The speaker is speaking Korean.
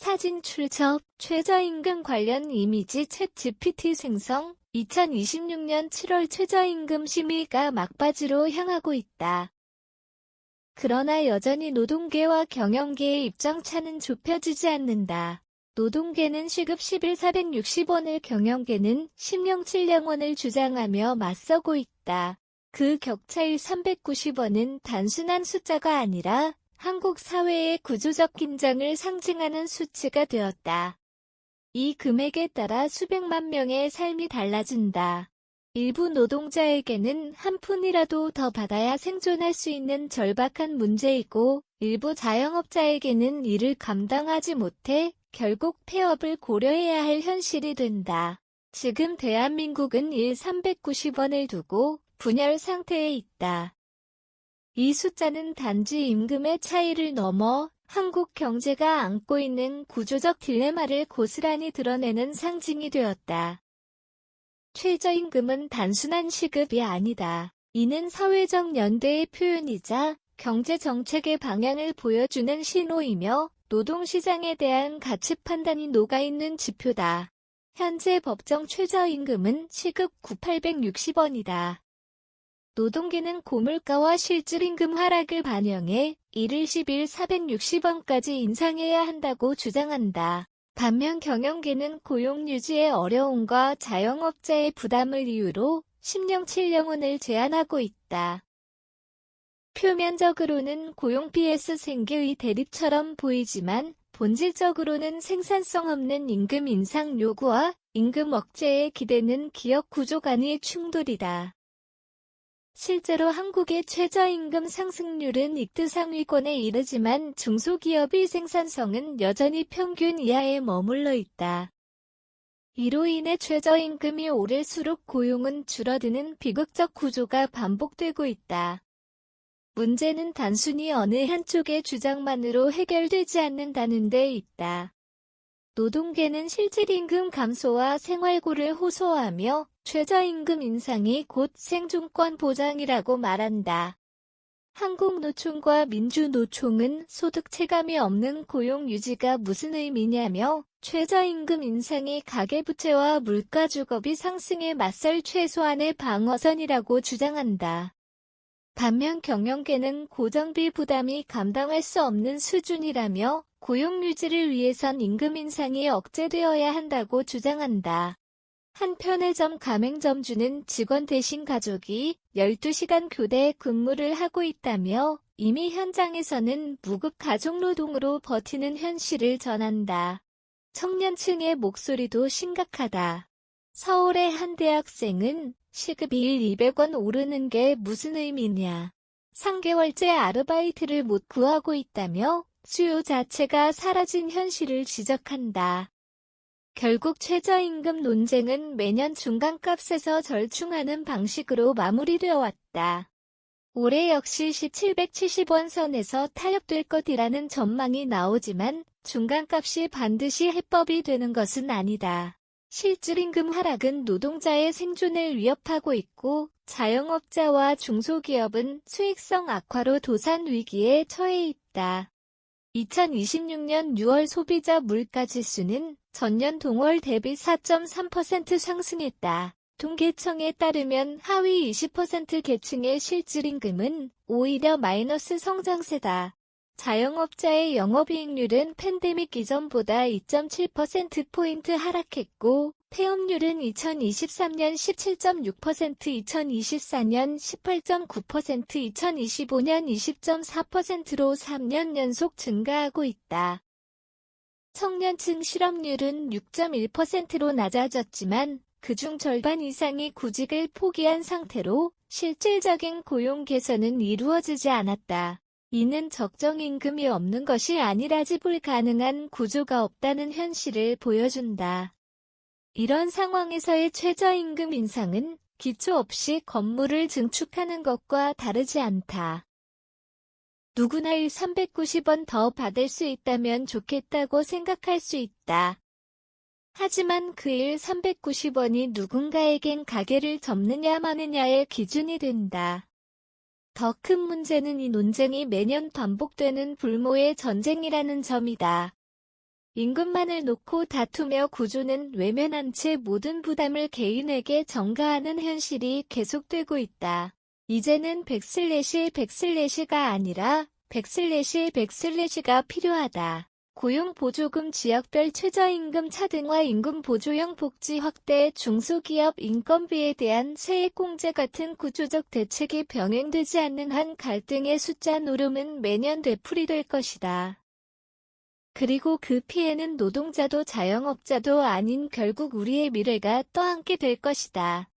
사진 출처, 최저임금 관련 이미지 챗 GPT 생성, 2026년 7월 최저임금 심의가 막바지로 향하고 있다. 그러나 여전히 노동계와 경영계의 입장차는 좁혀지지 않는다. 노동계는 시급 11,460원을 경영계는 10,070원을 주장하며 맞서고 있다. 그 격차일 390원은 단순한 숫자가 아니라 한국 사회의 구조적 긴장을 상징하는 수치가 되었다. 이 금액에 따라 수백만 명의 삶이 달라진다. 일부 노동자에게는 한 푼이라도 더 받아야 생존할 수 있는 절박한 문제이고 일부 자영업자에게는 이를 감당하지 못해 결국 폐업을 고려해야 할 현실이 된다. 지금 대한민국은 1 390원을 두고 분열 상태에 있다. 이 숫자는 단지 임금의 차이를 넘어 한국 경제가 안고 있는 구조적 딜레마를 고스란히 드러내는 상징이 되었다. 최저임금은 단순한 시급이 아니다. 이는 사회적 연대의 표현이자 경제 정책의 방향을 보여주는 신호이며 노동시장에 대한 가치 판단이 녹아있는 지표다. 현재 법정 최저임금은 시급 9,860원이다. 노동계는 고물가와 실질임금 하락을 반영해 이를 10일 460원까지 인상해야 한다고 주장한다. 반면 경영계는 고용 유지의 어려움과 자영업자의 부담을 이유로 10령7령원을 제한하고 있다. 표면적으로는 고용 PS 생계의 대립처럼 보이지만 본질적으로는 생산성 없는 임금 인상 요구와 임금 억제에 기대는 기업 구조 간의 충돌이다. 실제로 한국의 최저임금 상승률은 익두 상위권에 이르지만 중소기업의 생산성은 여전히 평균 이하에 머물러 있다. 이로 인해 최저임금이 오를수록 고용은 줄어드는 비극적 구조가 반복되고 있다. 문제는 단순히 어느 한쪽의 주장만으로 해결되지 않는다는 데 있다. 노동계는 실질임금 감소와 생활고를 호소하며 최저임금 인상이 곧 생존권 보장이라고 말한다. 한국노총과 민주노총은 소득 체감이 없는 고용 유지가 무슨 의미냐며 최저임금 인상이 가계부채와 물가 주거비 상승에 맞설 최소한의 방어선이라고 주장한다. 반면 경영계는 고정비 부담이 감당할 수 없는 수준이라며 고용 유지를 위해선 임금 인상이 억제되어야 한다고 주장한다. 한 편의점 가맹점주는 직원 대신 가족이 12시간 교대 근무를 하고 있다며 이미 현장에서는 무급 가족노동으로 버티는 현실을 전한다. 청년층의 목소리도 심각하다. 서울의 한 대학생은 시급이 1 200원 오르는 게 무슨 의미냐. 3개월째 아르바이트를 못 구하고 있다며 수요 자체가 사라진 현실을 지적한다. 결국 최저임금 논쟁은 매년 중간값에서 절충하는 방식으로 마무리되어 왔다. 올해 역시 1770원 선에서 타협될 것이라는 전망이 나오지만 중간값이 반드시 해법이 되는 것은 아니다. 실질임금 하락은 노동자의 생존을 위협하고 있고 자영업자와 중소기업은 수익성 악화로 도산 위기에 처해 있다. 2026년 6월 소비자 물가지수는 전년 동월 대비 4.3% 상승했다. 통계청에 따르면 하위 20% 계층의 실질임금은 오히려 마이너스 성장세다. 자영업자의 영업이익률은 팬데믹 이전보다 2.7%포인트 하락했고, 폐업률은 2023년 17.6%, 2024년 18.9%, 2025년 20.4%로 3년 연속 증가하고 있다. 청년층 실업률은 6.1%로 낮아졌지만 그중 절반 이상이 구직을 포기한 상태로 실질적인 고용 개선은 이루어지지 않았다. 이는 적정 임금이 없는 것이 아니라 지불 가능한 구조가 없다는 현실을 보여준다. 이런 상황에서의 최저임금 인상은 기초 없이 건물을 증축하는 것과 다르지 않다. 누구나 일 390원 더 받을 수 있다면 좋겠다고 생각할 수 있다. 하지만 그 일 390원이 누군가에겐 가게를 접느냐 마느냐의 기준이 된다. 더 큰 문제는 이 논쟁이 매년 반복되는 불모의 전쟁이라는 점이다. 임금만을 놓고 다투며 구조는 외면한 채 모든 부담을 개인에게 전가하는 현실이 계속되고 있다. 이제는 백슬래시 백슬래시가 아니라 백슬래시 백슬래시가 필요하다. 고용보조금 지역별 최저임금 차등화 임금 보조형 복지 확대 중소기업 인건비에 대한 세액공제 같은 구조적 대책이 병행되지 않는 한 갈등의 숫자 노름은 매년 되풀이될 것이다. 그리고 그 피해는 노동자도 자영업자도 아닌 결국 우리의 미래가 떠안게 될 것이다.